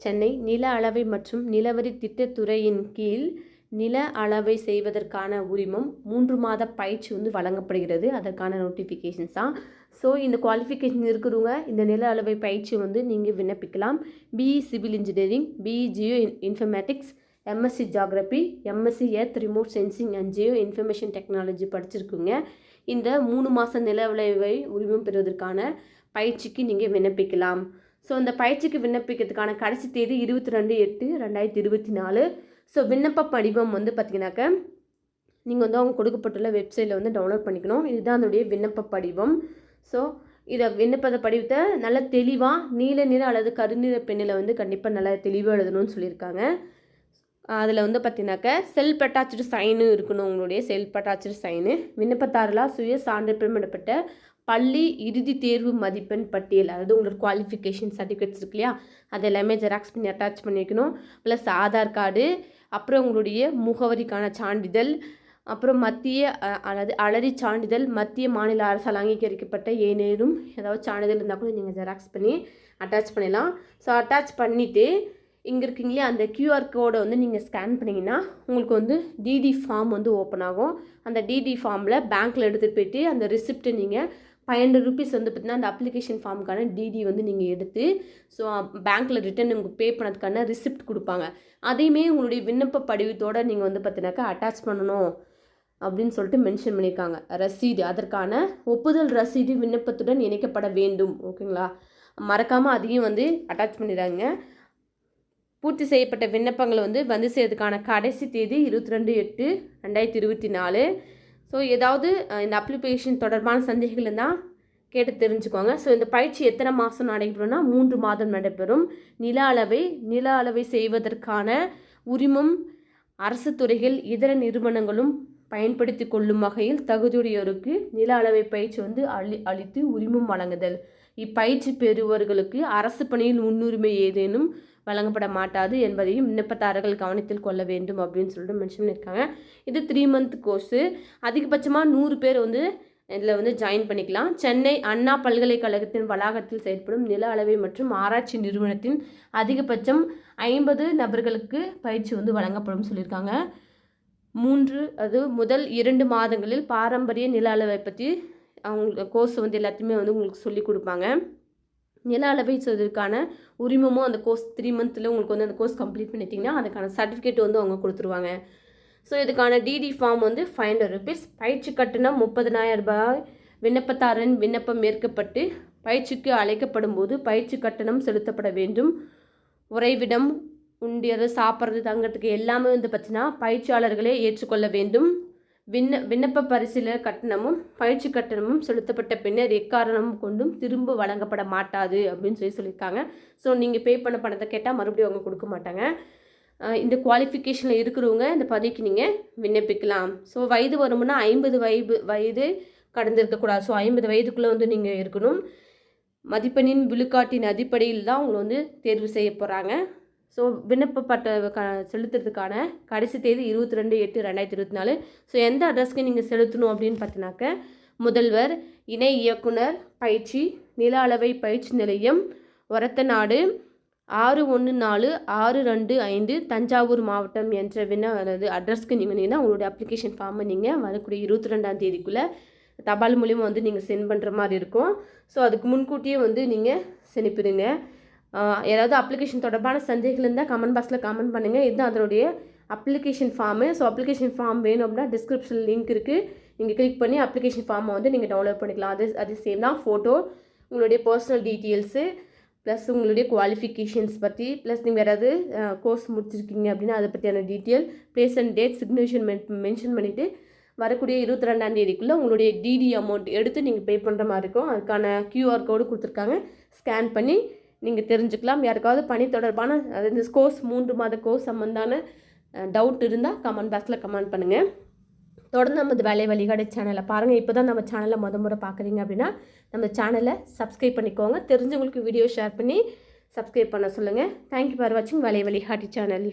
சென்னை நில அளவை மற்றும் நிலவரி திட்டத்துறையின் கீழ் நில அளவை செய்வதற்கான உரிமம் மூன்று மாத பயிற்சி வந்து வழங்கப்படுகிறது. அதற்கான நோட்டிஃபிகேஷன்ஸ் தான். ஸோ இந்த குவாலிஃபிகேஷன் இருக்கிறவங்க இந்த நில அளவை பயிற்சி வந்து நீங்கள் விண்ணப்பிக்கலாம். BE civil engineering BE geo informatics MSc geography MSc earth remote sensing and geo information technology படிச்சிருக்குங்க. இந்த மூணு மாத நில விளைவை உரிமம் பெறுவதற்கான பயிற்சிக்கு நீங்கள் விண்ணப்பிக்கலாம். ஸோ இந்த பயிற்சிக்கு விண்ணப்பிக்கிறதுக்கான கடைசி தேதி இருபத்தி ரெண்டு எட்டு ரெண்டாயிரத்தி இருபத்தி நாலு. ஸோ விண்ணப்ப படிவம் வந்து பார்த்தீங்கன்னாக்க நீங்கள் வந்து அவங்க கொடுக்கப்பட்டுள்ள வெப்சைட்டில் வந்து டவுன்லோட் பண்ணிக்கணும். இதுதான் அதனுடைய விண்ணப்ப படிவம். ஸோ இதை விண்ணப்பத படிவத்தை நல்ல தெளிவாக நீல நிற அல்லது கருநிற பெண்ணில் வந்து கண்டிப்பாக நல்லா தெளிவாக எழுதணும்னு சொல்லியிருக்காங்க. அதில் வந்து பார்த்தீங்கன்னாக்க செல்ஃப் அட்டாச்சு சைனு இருக்கணும் உங்களுடைய செல்ஃப் அட்டாச்சு சைனு விண்ணப்பத்தாரலாக சுய சான்றிதழ்பட்ட பள்ளி இறுதி தேர்வு மதிப்பெண் பட்டியல் அதாவது உங்களோட குவாலிஃபிகேஷன் சர்டிஃபிகேட்ஸ் இருக்கு இல்லையா? அது எல்லாமே ஜெராக்ஸ் பண்ணி அட்டாச் பண்ணிக்கணும் ப்ளஸ் ஆதார் கார்டு அப்புறம் உங்களுடைய முகவரிக்கான சான்றிதழ் அப்புறம் மத்திய அ- அல்லது அலரி சான்றிதழ் மத்திய மாநில அரசால் அங்கீகரிக்கப்பட்ட ஏனேனும் ஏதாவது சான்றிதழ் இருந்தால் கூட நீங்கள் ஜெராக்ஸ் பண்ணி அட்டாச் பண்ணிடலாம். ஸோ அட்டாச் பண்ணிவிட்டு இங்கே இருக்கீங்களே அந்த கியூஆர் கோடை வந்து நீங்கள் ஸ்கேன் பண்ணிங்கன்னா உங்களுக்கு வந்து டிடி ஃபார்ம் வந்து ஓப்பன் ஆகும். அந்த டிடி ஃபார்மில் பேங்க்கில் எடுத்துகிட்டு போயிட்டு அந்த ரிசிப்ட்டை நீங்கள் ஃபைவ் ஹண்ட்ரட் ருபீஸ் வந்து பார்த்தீங்கன்னா அந்த அப்ளிகேஷன் ஃபார்முக்கான டிடி வந்து நீங்கள் எடுத்து ஸோ பேங்க்கில் ரிட்டர்ன் உங்களுக்கு பே பண்ணதுக்கான ரிசிப்ட் கொடுப்பாங்க. அதையுமே உங்களுடைய விண்ணப்ப படிவத்தோடு நீங்கள் வந்து பார்த்தீங்கன்னாக்கா அட்டாச் பண்ணணும் அப்படின்னு சொல்லிட்டு மென்ஷன் பண்ணியிருக்காங்க ரசீது அதற்கான ஒப்புதல் ரசீது விண்ணப்பத்துடன் இணைக்கப்பட வேண்டும். ஓகேங்களா? மறக்காமல் அதையும் வந்து அட்டாச் பண்ணிடுறாங்க பூர்த்தி செய்யப்பட்ட விண்ணப்பங்களை வந்து வந்து செய்யறதுக்கான கடைசி தேதி இருபத்தி ரெண்டு எட்டு ரெண்டாயிரத்தி இருபத்தி நாலு. ஸோ ஏதாவது இந்த அப்ளிகேஷன் தொடர்பான சந்தேகங்கள் இருந்தால் கேட்டு தெரிஞ்சுக்கோங்க. ஸோ இந்த பயிற்சி எத்தனை மாதம் நடைபெறும்னா மூன்று மாதம் நடைபெறும். நில அளவை நில அளவை செய்வதற்கான உரிமம் அரசு துறைகள் இதர நிறுவனங்களும் பயன்படுத்தி கொள்ளும் வகையில் தகுதியுடையோருக்கு நில அளவை பயிற்சி வந்து அளி அளித்து உரிமம் வழங்குதல். இப்பயிற்சி பெறுவர்களுக்கு அரசு பணியில் முன்னுரிமை ஏதேனும் வழங்கப்பட மாட்டாது என்பதையும் விண்ணப்பதாரர்கள் கவனத்தில் கொள்ள வேண்டும் அப்படின்னு சொல்லிட்டு மென்ஷன் பண்ணியிருக்காங்க. இது த்ரீ மந்த் கோர்ஸு அதிகபட்சமாக நூறு பேர் வந்து இதில் வந்து ஜாயின் பண்ணிக்கலாம். சென்னை அண்ணா பல்கலைக்கழகத்தின் வளாகத்தில் செயல்படும் நில அளவை மற்றும் ஆராய்ச்சி நிறுவனத்தின் அதிகபட்சம் ஐம்பது நபர்களுக்கு பயிற்சி வந்து வழங்கப்படும் சொல்லியிருக்காங்க. மூன்று அது முதல் இரண்டு மாதங்களில் பாரம்பரிய நில அளவை பற்றி அவங்க கோர்ஸ் வந்து எல்லாத்தையுமே வந்து உங்களுக்கு சொல்லி கொடுப்பாங்க. நில அளவை செய்வதற்கான உரிமமும் அந்த கோர்ஸ் த்ரீ மந்த்தில் உங்களுக்கு வந்து அந்த கோர்ஸ் கம்ப்ளீட் பண்ணிட்டீங்கன்னா அதுக்கான சர்டிஃபிகேட் வந்து அவங்க கொடுத்துருவாங்க. ஸோ இதுக்கான டிடி ஃபார்ம் வந்து ஃபைவ் ஹண்ட்ரட் ருபீஸ் பயிற்சி கட்டணம் முப்பதனாயிரம் ரூபாய். விண்ணப்பதாரன் விண்ணப்பம் ஏற்கப்பட்டு பயிற்சிக்கு அழைக்கப்படும் போது பயிற்சி கட்டணம் செலுத்தப்பட வேண்டும். உறைவிடம் உண்டியது சாப்பிட்றது தங்கிறதுக்கு எல்லாமே வந்து பார்த்தீங்கன்னா பயிற்சியாளர்களே ஏற்றுக்கொள்ள வேண்டும். விண்ண விண்ணப்ப பரிசீலனை கட்டணமும் பயிற்சி கட்டணமும் செலுத்தப்பட்ட பின்னர் எக்காரணமும் கொண்டும் திரும்ப வழங்கப்பட மாட்டாது அப்படின்னு சொல்லி சொல்லியிருக்காங்க. ஸோ நீங்கள் பே பண்ண பணத்தை கேட்டால் மறுபடியும் அவங்க கொடுக்க மாட்டாங்க. இந்த குவாலிஃபிகேஷனில் இருக்கிறவங்க இந்த பதவிக்கு நீங்கள் விண்ணப்பிக்கலாம். ஸோ வயது வரும்னா ஐம்பது வயது வயது கடந்திருக்கக்கூடாது ஸோ ஐம்பது வயதுக்குள்ளே வந்து நீங்கள் இருக்கணும். மதிப்பெண்ணின் விழுக்காட்டின் அடிப்படையில் தான் உங்களை வந்து தேர்வு செய்ய போகிறாங்க ஸோ விண்ணப்பப்பட்ட க செலுத்துறதுக்கான கடைசி தேதி இருபத்தி ரெண்டு எட்டு ரெண்டாயிரத்தி இருபத்தி நாலு ஸோ எந்த அட்ரஸ்க்கு நீங்கள் செலுத்தணும் அப்படின்னு பார்த்தீங்கன்னாக்க முதல்வர் இணை இயக்குனர் பயிற்சி நில அளவை பயிற்சி நிலையம் ஒரத்தநாடு ஆறு ஒன்று நாலு ஆறு ரெண்டு ஐந்து தஞ்சாவூர் மாவட்டம் என்ற விண்ண அதாவது அட்ரஸ்க்கு நீங்கள் வந்தீங்கன்னா உங்களுடைய அப்ளிகேஷன் ஃபார்மை நீங்கள் வரக்கூடிய இருபத்தி ரெண்டாம் தேதிக்குள்ளே தபால் மூலியமாக வந்து நீங்கள் சென்ட் பண்ணுற மாதிரி இருக்கும். ஸோ அதுக்கு முன்கூட்டியே வந்து நீங்கள் செனுப்பிடுங்க ஏதாவது அப்ளிகேஷன் தொடர்பான சந்தேகம் இருந்தால் கமெண்ட் பாக்ஸில் கமெண்ட் பண்ணுங்கள் இதுதான் அதனுடைய application form so application form வேணும் அப்படின்னா டிஸ்கிரிப்ஷன் லிங்க் இருக்குது நீங்கள் கிளிக் பண்ணி அப்ளிகேஷன் ஃபார்மை வந்து நீங்கள் டவுன்லோட் பண்ணிக்கலாம். அது அது சேம் தான். ஃபோட்டோ உங்களுடைய பர்சனல் டீட்டெயில்ஸு ப்ளஸ் உங்களுடைய குவாலிஃபிகேஷன்ஸ் பற்றி ப்ளஸ் நீங்கள் யாராவது கோர்ஸ் முடிச்சிருக்கீங்க அப்படின்னா அதை பற்றியான detail place and date signature mention பண்ணிவிட்டு வரக்கூடிய இருபத்தி ரெண்டாம் தேதிக்குள்ளே உங்களுடைய டிடி அமௌண்ட் எடுத்து நீங்கள் பே பண்ணுற மாதிரி இருக்கும். அதுக்கான க்யூஆர் கோடு கொடுத்துருக்காங்க. ஸ்கேன் பண்ணி நீங்கள் தெரிஞ்சுக்கலாம். யாருக்காவது பணி தொடர்பான அதாவது இந்த கோர்ஸ் மூன்று மாத கோர்ஸ் சம்மந்தான டவுட் இருந்தால் கமெண்ட் பாக்ஸில் கமெண்ட் பண்ணுங்கள் தொடர்ந்து நமது வேலை வழிகாடு சேனலை பாருங்கள் இப்போ தான் நம்ம சேனலை முத முறை பார்க்குறீங்க அப்படின்னா நம்ம சேனலை சப்ஸ்கிரைப் பண்ணிக்கோங்க. தெரிஞ்சவங்களுக்கு வீடியோ ஷேர் பண்ணி சப்ஸ்கிரைப் பண்ண சொல்லுங்கள் தேங்க்யூ ஃபார் வாட்சிங் வேலை வழிகாட்டி சேனல்